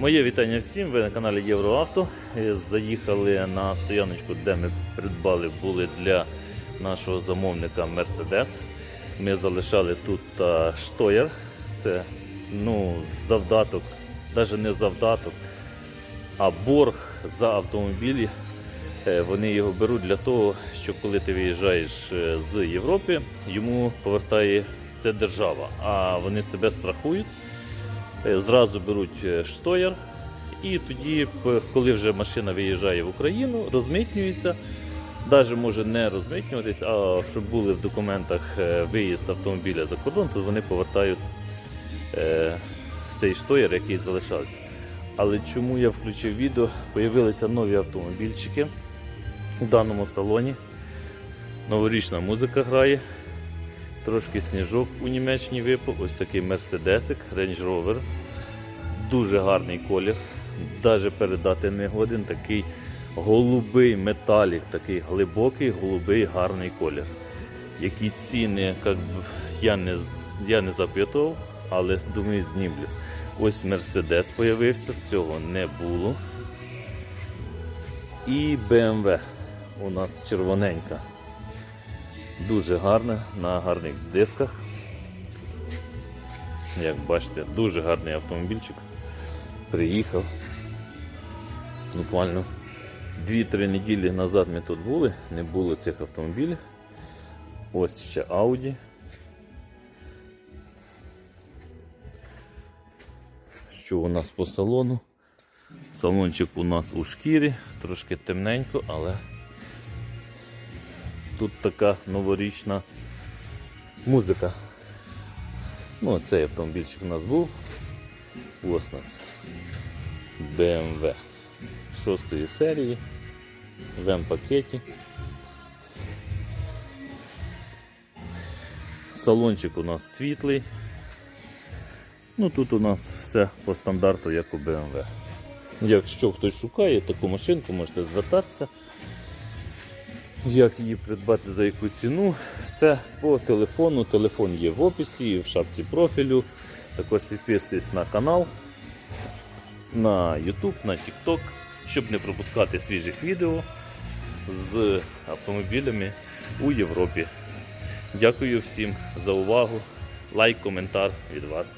Моє вітання всім. Ви на каналі Євроавто. Е, Заїхали на стояночку, де ми придбали були для нашого замовника Mercedes. Ми залишали тут штоєр. Це ну, завдаток, навіть не завдаток, а борг за автомобілі. Е, Вони його беруть для того, що коли ти виїжджаєш е, з Європи, йому повертає це держава, а вони себе страхують. Е, Зразу беруть е, штоєр, і тоді, коли вже машина виїжджає в Україну, розмитнюється. Навіть може не розмитнюватись, а щоб були в документах е, виїзд автомобіля за кордон, то вони повертають цей штоєр, який залишався. Але чому я включив відео? Появилися нові автомобільчики в даному салоні. Новорічна музика грає. Трошки сніжок у Німеччині випав. Ось такий мерседесик, Range Rover. Дуже гарний колір. Навіть передати не годен. Такий голубий металік, такий глибокий, голубий, гарний колір. Які ціни, як б, я не, я не запитував, але думаю, знімлю. Ось Мерседес появився, цього не було. І BMW у нас червоненька. Дуже гарна, на гарних дисках. Як бачите, дуже гарний автомобільчик. Приїхав. Буквально 2-3 неділі назад ми тут були, не було цих автомобілів. Ось ще Audi. Що у нас по салону? Салончик у нас у шкірі, трошки темненько, але тут така новорічна музика. Ну, цей автомобільчик у нас був. Ось у нас BMW 6 серії в М-пакеті. Салончик у нас світлий. Ну тут у нас все по стандарту, як у BMW. Якщо хтось шукає таку машинку, можете звертатися. Як її придбати за яку ціну? Все по телефону. Телефон є в описі, в шапці профілю. Також підписуйтесь на канал, на YouTube, на TikTok, щоб не пропускати свіжих відео з автомобілями у Європі. Дякую всім за увагу. Лайк, коментар від вас.